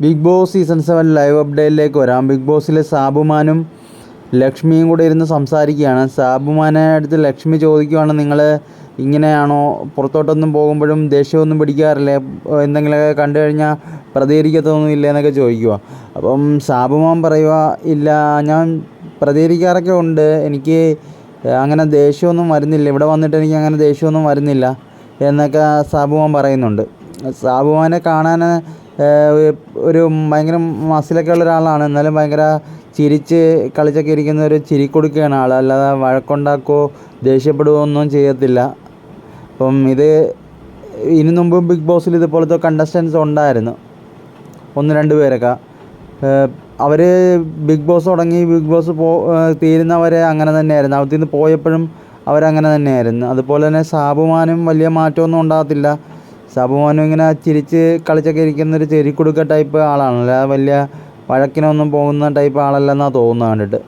Bigg Boss season seven live അപ്ഡേറ്റിലേക്ക് വരാം. Big ബോസിലെ സാബുമാനും ലക്ഷ്മിയും കൂടെ ഇരുന്ന് സംസാരിക്കുകയാണ്. സാബുമാനെ അടുത്ത് ലക്ഷ്മി ചോദിക്കുകയാണ് നിങ്ങൾ ഇങ്ങനെയാണോ? പുറത്തോട്ടൊന്നും പോകുമ്പോഴും ദേഷ്യമൊന്നും പിടിക്കാറില്ലേ? എന്തെങ്കിലുമൊക്കെ കണ്ടു കഴിഞ്ഞാൽ പ്രതികരിക്കത്തൊന്നും ഇല്ലേ? എന്നൊക്കെ ചോദിക്കുക. അപ്പം സാബുമാൻ പറയുക ഇല്ല ഞാൻ പ്രതികരിക്കാറൊക്കെ ഉണ്ട്. എനിക്ക് അങ്ങനെ ദേഷ്യമൊന്നും വരുന്നില്ല. ഇവിടെ വന്നിട്ട് എനിക്ക് അങ്ങനെ ദേഷ്യമൊന്നും വരുന്നില്ല. എന്നൊക്കെ സാബുമാൻ പറയുന്നുണ്ട്. സാബുമാനെ കാണാൻ ഒരു ഭയങ്കര മസിലൊക്കെ ഉള്ള ഒരാളാണ്. എന്നാലും ഭയങ്കര ചിരിച്ച് കളിച്ചൊക്കെ ഇരിക്കുന്ന ഒരു ചിരിക്കൊടുക്കുകയാണ് ആൾ അല്ലാതെ വഴക്കുണ്ടാക്കുകയോ ദേഷ്യപ്പെടുകയോ ഒന്നും ചെയ്യത്തില്ല. അപ്പം ഇത് ഇതിനു മുമ്പ് ബിഗ് ബോസിൽ ഇതുപോലത്തെ കണ്ടസ്റ്റൻസ് ഉണ്ടായിരുന്നു. ഒന്ന് രണ്ട് പേരൊക്കെ. അവർ ബിഗ് ബോസ് തുടങ്ങി ബിഗ് ബോസ് പോ തീരുന്നവരെ അങ്ങനെ തന്നെയായിരുന്നു. അകത്തു നിന്ന് പോയപ്പോഴും അവരങ്ങനെ തന്നെയായിരുന്നു. അതുപോലെ തന്നെ സാബുമാനും വലിയ മാറ്റമൊന്നും ഉണ്ടാകത്തില്ല. സാബുമാനും ഇങ്ങനെ ചിരിച്ച് കളിച്ചൊക്കെ ഇരിക്കുന്ന ഒരു ചെരിക്കുടുക്ക ടൈപ്പ് ആളാണ് അല്ലാതെ വലിയ വഴക്കിനൊന്നും പോകുന്ന ടൈപ്പ് ആളല്ലെന്നാണ് തോന്നുന്നത് കണ്ടിട്ട്.